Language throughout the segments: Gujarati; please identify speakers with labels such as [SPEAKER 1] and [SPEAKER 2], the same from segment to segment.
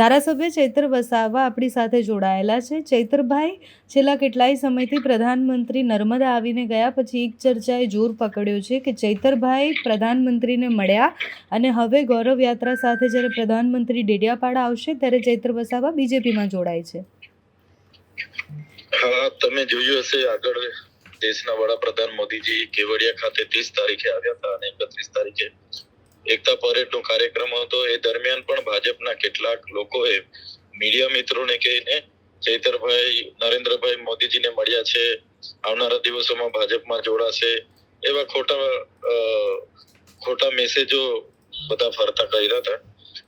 [SPEAKER 1] ધારાસભ્ય ચૈત્ર વસાવા આપણી સાથે જોડાયેલા છે. ચૈત્રભાઈ, છેલ્લા કેટલાય સમયથી પ્રધાનમંત્રી નર્મદા આવીને ગયા, પછી એક ચર્ચાએ જોર પકડ્યો છે કે ચૈતરભાઈ પ્રધાનમંત્રીને મળ્યા અને હવે ગૌરવ યાત્રા સાથે જ્યારે પ્રધાનમંત્રી ડેડિયાપાડા આવશે, ત્યારે ચૈત્ર વસાવા બીજેપીમાં જોડાય છે.
[SPEAKER 2] હા, તમે જોયું હશે આગળ દેશના વડાપ્રધાન મોદીજી કેવડિયા ખાતે ત્રીસ તારીખે આવ્યા હતા અને એકત્રીસ તારીખે એકતા પરેડનો કાર્યક્રમ હતો. એ દરમિયાન પણ ભાજપના કેટલાક લોકોએ મીડિયા મિત્રોને કહીને ચૈતરભાઈ, નરેન્દ્રભાઈ મોદીજીને મળ્યા છે, આવનારા દિવસોમાં ભાજપમાં જોડાશે, એવા ખોટા ખોટા મેસેજો બધા ફરતા કર્યા હતા.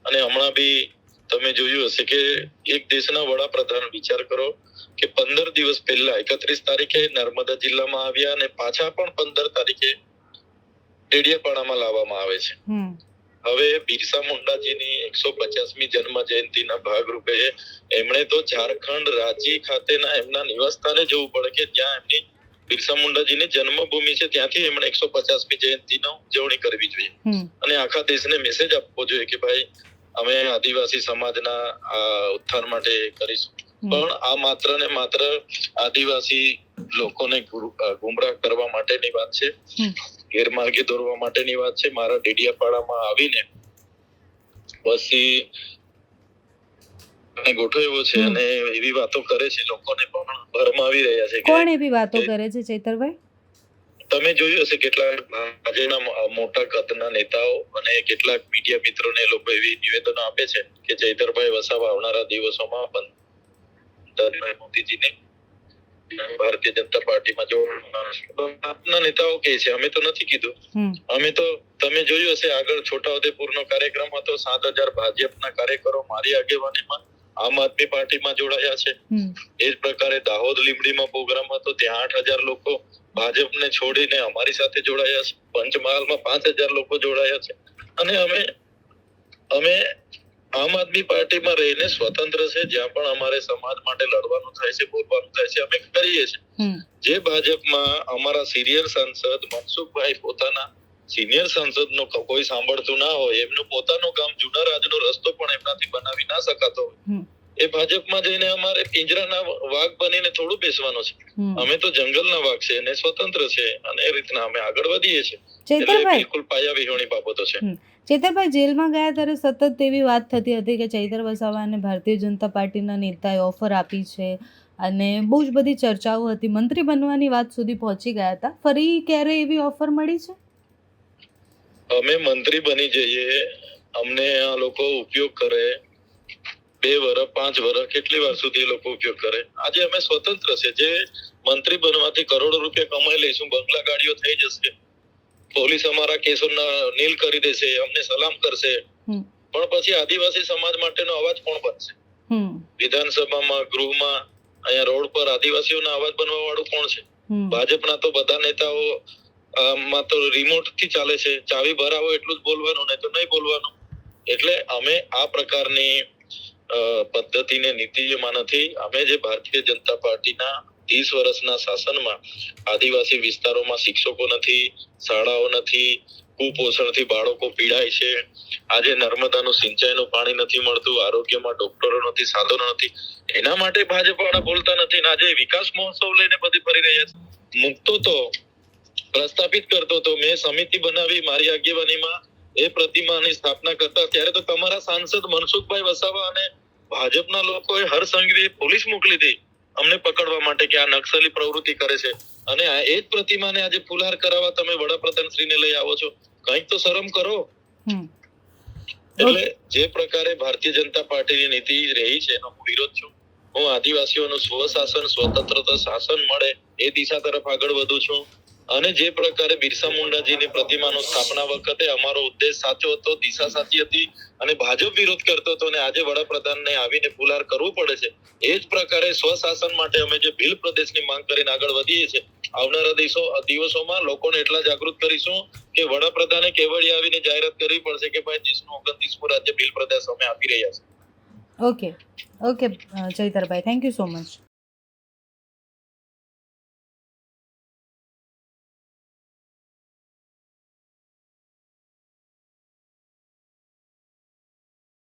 [SPEAKER 2] અને હમણાં બી તમે જોયું હશે કે એક દેશના વડાપ્રધાન વિચાર કરો કે પંદર દિવસ પહેલા, એકત્રીસ તારીખે નર્મદા જિલ્લામાં આવ્યા અને પાછા પણ પંદર તારીખે ડેડિયાપાડામાં લાવવામાં આવે છે. હવે બિરસા મુંડાજીની એકસો પચાસમી જન્મ જયંતિના ભાગરૂપે એમણે તો ઝારખંડ રાંચી ખાતેના એમના નિવાસસ્થાને જવું પડે કે જ્યાં એમની બિરસા મુંડાજીની જન્મભૂમિ છે ત્યાંથી એમણે એકસો પચાસમી જયંતિનો ઉજવણી કરવી જોઈએ. અને આખા દેશને મેસેજ આપવો જોઈએ કે ભાઈ અમે આદિવાસી સમાજના ઉત્થાન માટે કરીશું. પણ આ માત્ર ને માત્ર આદિવાસી લોકોને ગુમરાહ કરવા માટેની વાત છે. ગેરમાર્ગે દોરવા માટેની વાત છે. મારા ડેડિયાપાડામાં આવીને પછી ગોઠવ્યો છે અને એવી વાતો કરે છે લોકોને પણ ભરમાવી રહ્યા છે
[SPEAKER 1] કોણ એવી વાતો કરે છે ચૈતરભાઈ?
[SPEAKER 2] તમે જોયું હશે કેટલાક ભાજપના મોટા કદના નેતાઓ અને કેટલાક મીડિયા મિત્રોને લોકો એવી નિવેદનો આપે છે કે ચૈતરભાઈ વસાવા આવનારા દિવસોમાં પણ નરેન્દ્ર મોદીજીને ભારતીય જનતા પાર્ટીમાં જોડવાના આપના નેતાઓ કે છે અમે તો નથી કીધું. અમે તો તમે જોયું હશે આગળ છોટાઉદેપુરનો કાર્યક્રમ હતો સાત હજાર ભાજપના કાર્યકરો મારી આગેવાનીમાં આમ આદમી પાર્ટીમાં જોડાયા છે. એ જ પ્રકારે દાહોદ લીમડીમાં પ્રોગ્રામ હતો ત્યાં આઠ હજાર લોકો ભાજપને છોડીને અમારી સાથે જોડાયા છે. પંચમહાલમાં પાંચ હજાર લોકો જોડાયા છે. અને અમે અમે આમ આદમી પાર્ટીમાં રહીને સ્વતંત્ર છે જ્યાં પણ અમારે સમાજ માટે લડવાનું થાય છે બોલવાનું થાય છે અમે કરીએ છીએ. જે ભાજપમાં અમારા સિનિયર સાંસદ મનસુખભાઈ પોતાના સિનિયર સાંસદનો કોઈ સાંભળતું ના હોય એમનું પોતાનું કામ જુના રાજનો રસ્તો પણ એમનાથી બનાવી ના શકાતો હોય. એ ભાજપમાં જઈને અમારે પિંજરાના વાઘ બનીને થોડું બેસવાનું છે. અમે તો જંગલના વાઘ છે અને સ્વતંત્ર છે અને એ રીતના અમે આગળ વધીએ છીએ.
[SPEAKER 1] ચૈતરભાઈ.
[SPEAKER 2] બિલકુલ પાયાવિહોણી બાબતો છે.
[SPEAKER 1] ચૈતરભાઈ જેલમાં ગયા ત્યારે સતત એવી વાત થતી હતી કે ચૈતર વસાવાને ભારતીય જનતા પાર્ટીના નેતાએ ઓફર આપી છે અને બહુ જ બધી ચર્ચાઓ હતી. મંત્રી બનવાની વાત સુધી પહોંચી ગયા હતા. ફરી ક્યારે એવી ઓફર મળી છે?
[SPEAKER 2] અમે મંત્રી બની જઈએ અમને આ લોકો ઉપયોગ કરે બે વર્ષ પાંચ વર્ષ કેટલી વાર સુધી એ લોકો ઉપયોગ કરે? આજે અમે સ્વતંત્ર છે. જે મંત્રી બનવાથી કરોડો રૂપિયા કમાઈ લઈશું બંગલા ગાડીઓ થઈ જશે. પોલીસ અમારા કેસો નીલ કરી દેશે અમને સલામ કરશે. પણ પછી આદિવાસી સમાજ માટેનો અવાજ કોણ બનશે? વિધાનસભામાં ગૃહમાં અહીંયા રોડ પર આદિવાસીઓના અવાજ બનવા વાળું કોણ છે? ભાજપના તો બધા નેતાઓ માં તો રિમોટથી ચાલે છે. ચાવી ભરાવો એટલું જ બોલવાનું નહીં તો નહીં બોલવાનું. એટલે અમે આ પ્રકારની પદ્ધતિને નીતિમાં નથી. અમે જે ભારતીય જનતા પાર્ટીના ત્રીસ વર્ષના શાસનમાં આદિવાસી વિસ્તારોમાં શિક્ષકો નથી, શાળાઓ નથી, કુપોષણથી બાળકો પીડાય છે. આજે નર્મદાનું સિંચાઈનું પાણી નથી મળતું, આરોગ્યમાં ડોક્ટરો નથી, સાધનો નથી. એના માટે ભાજપ વાળા બોલતા નથી આજે વિકાસ મહોત્સવ લઈને બધી ફરી રહ્યા છે. મુકતો તો, પ્રસ્થાપિત કરતો તો, મેં સમિતિ બનાવી મારી આગેવાનીમાં એ પ્રતિમાની સ્થાપના કરતા ત્યારે તો તમારા સાંસદ મનસુખભાઈ વસાવા અને ભાજપના લોકોએ હરસંઘવી પોલીસ મોકલી હતી. અમને પકડવા માટે કે આ નક્સલી પ્રવૃત્તિ કરે છે. અને આ એ જ પ્રતિમાને આજે ફુલહાર કરાવવા તમે વડાપ્રધાન શ્રીને લઈ આવો છો. કંઈક તો શરમ કરો. એટલે જે પ્રકારે ભારતીય જનતા પાર્ટીની નીતિ રહી છે એનો હું વિરોધ છું. હું આદિવાસીઓનું સ્વશાસન સ્વતંત્રતા શાસન મળે એ દિશા તરફ આગળ વધુ છું. અને જે પ્રકારે બિરસા મુંડાજીની પ્રતિમાનો સ્થાપના વખતે અમારો ઉદ્દેશ સાચો હતો, દિશા સાચી હતી અને ભાજપ વિરોધ કરતો હતો અને આજે વડાપ્રધાનને આવીને પુલાર કરવું પડે છે. એ જ પ્રકારે સ્વશાસન માટે અમે જે ભીલ પ્રદેશની માંગ કરીને આગળ વધીએ છીએ, આવનારા દિવસો, દિવસોમાં લોકોને એટલા જાગૃત કરીશું કે વડાપ્રધાને કેવડી આવીને જાહેરાત કરવી પડશે કે ભાઈ દેશનું ઓગણત્રીસમું રાજ્ય ભીલ પ્રદેશ અમે આપી રહ્યા છે
[SPEAKER 1] okay okay Chaitarbhai thank you so much